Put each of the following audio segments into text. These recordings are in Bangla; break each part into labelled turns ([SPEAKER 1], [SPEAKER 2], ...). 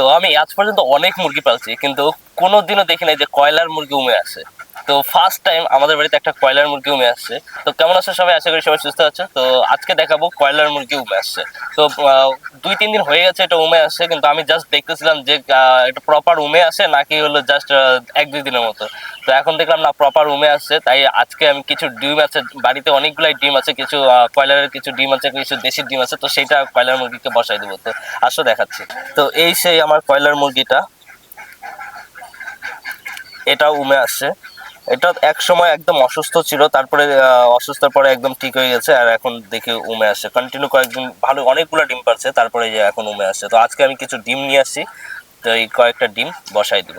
[SPEAKER 1] তো আমি আজ পর্যন্ত অনেক মুরগি পালছি, কিন্তু কোনোদিনও দেখি নাই যে কয়লার মুরগি উমে আসে তো ফার্স্ট টাইম আমাদের বাড়িতে একটা কয়লার মুরগি উমে আসছে। তো কেমন আছে সবাই? আশা করি সবাই সুস্থ আছে। তো আজকে দেখাবো কয়লার মুরগি উমে আসছে। তো দুই, তিন দিন হয়ে গেছে এটা উমে আসছে, কিন্তু আমি জাস্ট দেখতেছিলাম যে এটা প্রপার উমে আসে নাকি হলো জাস্ট এক, দুই দিনের মতো। তো এখন দেখলাম না প্রপার উমে আসছে, তাই আজকে আমি কিছু ডিম আছে, বাড়িতে অনেকগুলাই ডিম আছে, কিছু কয়লারের কিছু ডিম আছে, কিছু দেশি ডিম আছে, তো সেটা কয়লার মুরগিকে বসাই দেবো। তো আসো দেখাচ্ছি। তো এই সেই আমার কয়লার মুরগিটা। এটা উমে আসছে। এটা এক সময় একদম অসুস্থ ছিল, তারপরে অসুস্থর পরে একদম ঠিক হয়ে গেছে আর এখন দেখি উমে আসছে। কন্টিনিউ কয়েকদিন ভালো, অনেকগুলো ডিম পারছে, তারপরে যে এখন উমে আসছে। তো আজকে আমি কিছু ডিম নিয়ে আসছি, তো এই কয়েকটা ডিম বসাই দিব।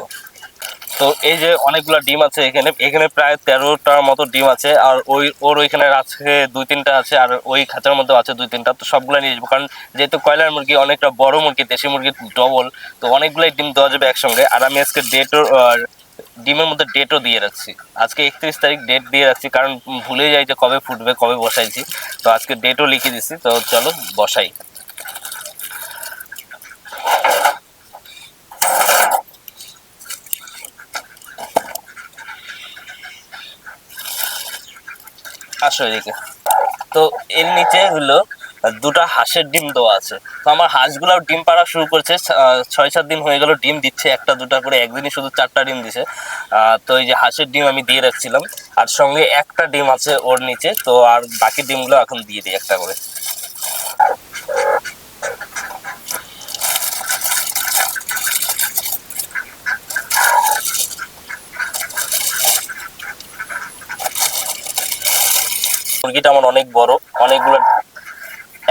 [SPEAKER 1] তো এই যে অনেকগুলো ডিম আছে এখানে এখানে প্রায় তেরোটার মতো ডিম আছে আর ওই, ওর ওইখানে আছে দুই তিনটা আছে আর ওই খাঁচার মধ্যে আছে দুই তিনটা, তো সবগুলো নিয়ে যাব কারণ যেহেতু কয়লার মুরগি, অনেকটা বড় মুরগি, দেশি মুরগি, ডবল, তো অনেকগুলোই ডিম দেওয়া যাবে একসঙ্গে। আর আমি আজকে ডেটও ডিমের মধ্যে ডেটও দিয়ে রাখছি। আজকে একত্রিশ তারিখ ডেট দিয়ে রাখছি, কারণ ভুলে যাই যে কবে ফুটবে, কবে বসাইছি। তো আজকে ডেটও লিখে দিছি, তো চলো বসাই। আসো এদিকে। তো এর নিচে হলো দুটো হাঁসের ডিম দেওয়া আছে। তো আমার হাঁসগুলো ডিম পাড়া শুরু করছে। ছয় সাত দিন হয়ে গেল ডিম দিচ্ছে, একটা দুটা করে, একদিনই শুধু চারটা ডিম দিছে। তো এই যে হাঁসের ডিম আমি দিয়ে রাখছিলাম। আর সঙ্গে একটা ডিম আছে ওর নিচে, তো আর বাকি ডিমগুলো এখন দিয়ে দিই একটা করে। মুরগিটা আমার অনেক বড়, অনেকগুলো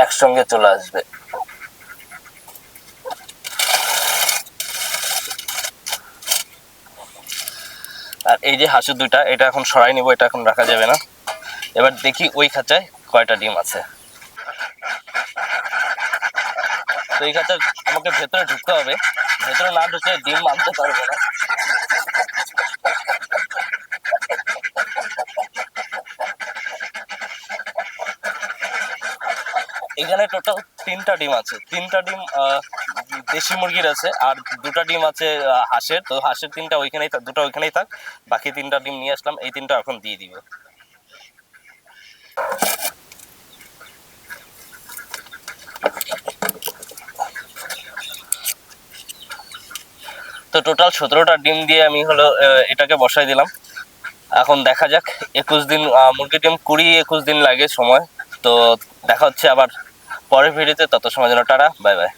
[SPEAKER 1] একসঙ্গে চলে আসবে। আর এই যে হাঁসের দুইটা, এটা এখন সরাই নিব, এটা এখন রাখা যাবে না। এবার দেখি ওই খাঁচায় কয়টা ডিম আছে। তো এই খাঁচায় আমাকে ভেতরে ঢুকতে হবে। ভেতরে না ঢুকে ডিম আনতে পারবে না। এখানে টোটাল তিনটা ডিম আছে। তিনটা ডিম দেশি মুরগির আছে আর দুটা ডিম আছে হাঁসের। তো হাঁসের তিনটা ওইখানেই থাক দুটো ওইখানেই থাক। বাকি তিনটা ডিম নিয়ে আসলাম এই তিনটা এখন দিয়ে দিব। তো টোটাল সতেরোটা ডিম দিয়ে আমি হলো এটাকে বসাই দিলাম। এখন দেখা যাক একুশ দিন আহ, মুরগির ডিম কুড়ি একুশ দিন লাগে সময়। তো দেখা হচ্ছে আবার। পরের ভিডিওতে তত সময় যেন টাটা বাই বাই।